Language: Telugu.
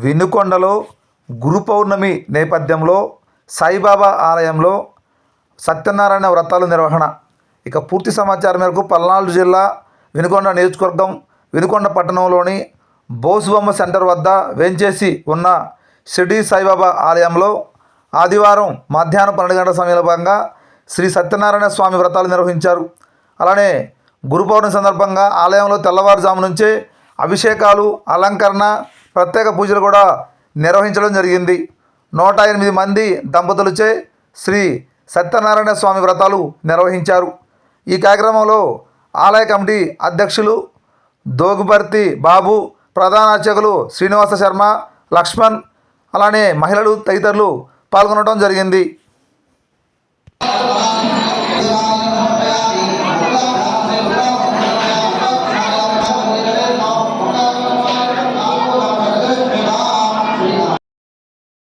వెనుకొండలో గురు పౌర్ణమి నేపథ్యంలో సాయిబాబా ఆలయంలో సత్యనారాయణ వ్రతాల నిర్వహణ. ఇక పూర్తి సమాచారం మేరకు పల్నాడు జిల్లా వినుకొండ నియోజకవర్గం వినుకొండ పట్టణంలోని బోసుబొమ్మ సెంటర్ వద్ద వేంచేసి ఉన్న షిర్డీ సాయిబాబా ఆలయంలో ఆదివారం మధ్యాహ్నం పన్నెండు గంటల సమయంలో భాగంగా శ్రీ సత్యనారాయణ స్వామి వ్రతాలు నిర్వహించారు. అలానే గురు పౌర్ణమి సందర్భంగా ఆలయంలో తెల్లవారుజాము నుంచే అభిషేకాలు అలంకరణ ప్రత్యేక పూజలు కూడా నిర్వహించడం జరిగింది. నూట ఎనిమిది మంది దంపతులచే శ్రీ సత్యనారాయణ స్వామి వ్రతాలు నిర్వహించారు. ఈ కార్యక్రమంలో ఆలయ కమిటీ అధ్యక్షులు దోగుబర్తి బాబు ప్రధాన అర్చకులు శ్రీనివాస శర్మ లక్ష్మణ్ అలానే మహిళలు తదితరులు పాల్గొనడం జరిగింది.